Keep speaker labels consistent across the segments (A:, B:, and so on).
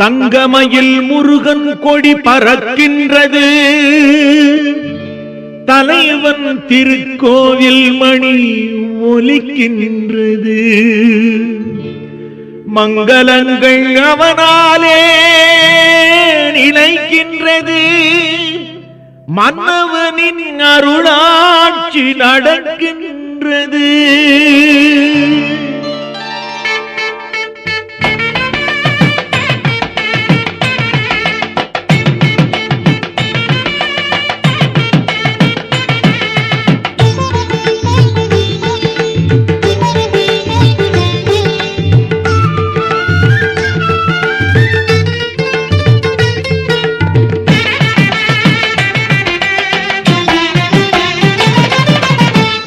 A: தங்கமயில் முருகன் கொடி பறக்கின்றது. தலைவன் திருக்கோவில் மணி ஒலிக்கின்றது. மங்களங்கள் அவனாலே நிலைக்கின்றது மன்னவனின் அருளாட்சி நடக்கின்றது.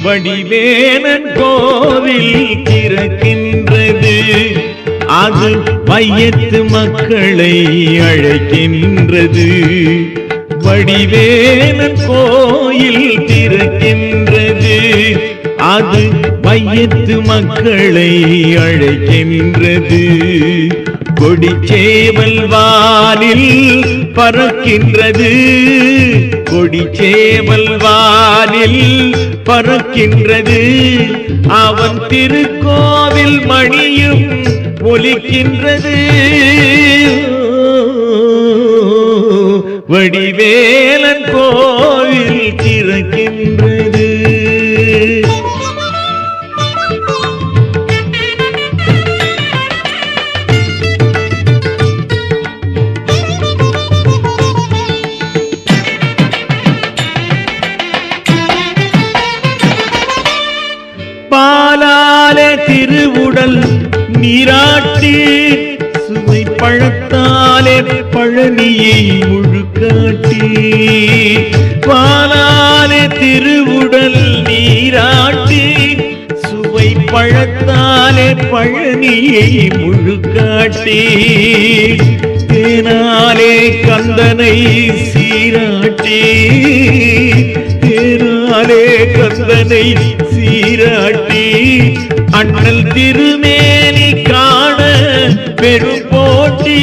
A: வடிவேலன் கோவில் திறக்கின்றது. அது மையத்து மக்களை அழைக்கின்றது. வடிவேலன் கோயில் திறக்கின்றது. அது மையத்து மக்களை அழைக்கின்றது. கொடிச்சேவல் வானில் பறக்கின்றது. கொடிச்சேவல் வானில் பறக்கின்றது அவன் திருக்கோவில் மணியும் ஒலிக்கின்றது. வடிவேலன் கோவில் திருவுடல் நீராட்டி சுவை பழத்தாலே பழனியை முழுக்காட்டி. பாலாலே திருவுடல் நீராட்டி சுவை பழத்தாலே பழனியை முழுக்காட்டி. தேனாலே கந்தனை சீராட்டி தேனாலே கந்தனை சீராட்டி. அண்ணல் திருமேனி காண பெரும் போட்டி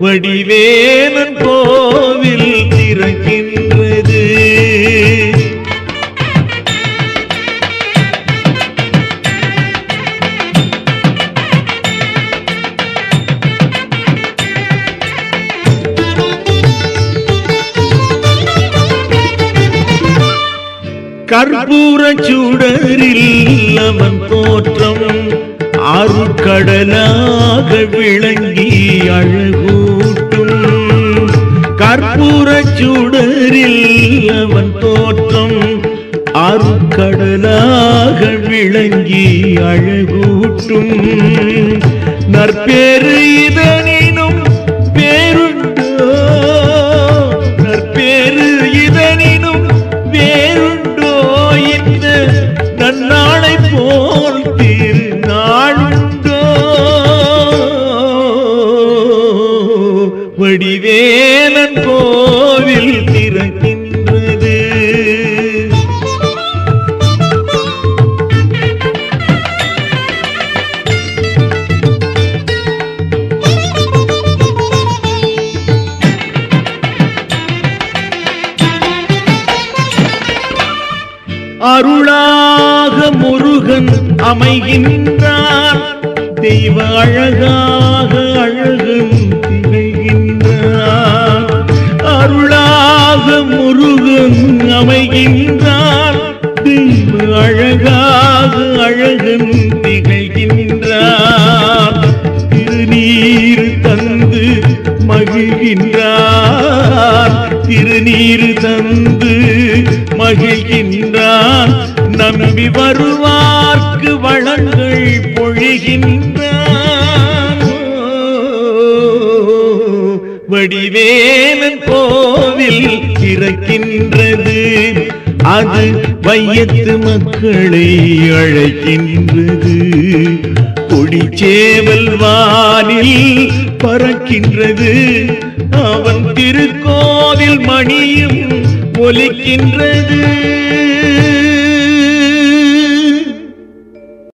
A: வடிவே கற்பூர சுடரில் அவன் தோற்றம் அருக்கடலாக விளங்கி அழகூட்டும். கற்பூர சுடரில் அவன் தோற்றம் அருக்கடலாக விளங்கி அழகூட்டும். நற்பேறு இதனினும் அருளாக முருகன் அமைகின்றான் தெய்வ அழகாக அழகன் திகழ்கின்றான் அருளாக முருகன் அமைகின்றான் தெய்வ அழகாக அழகன் மகிழ்கின்றார். திருநீர் தந்து மகிழ்கின்றார். நம்பி வருவார்க்கு வளங்கள் பொழிகின்றார் வடிவேலன் கோவில் திறக்கின்றது. அது வையத்து மக்களை அழைக்கின்றது. கொடிச்சேவல் வானில் பறக்கின்றது. அவன் திருக்கோவில் மணியும் ஒலிக்கின்றது.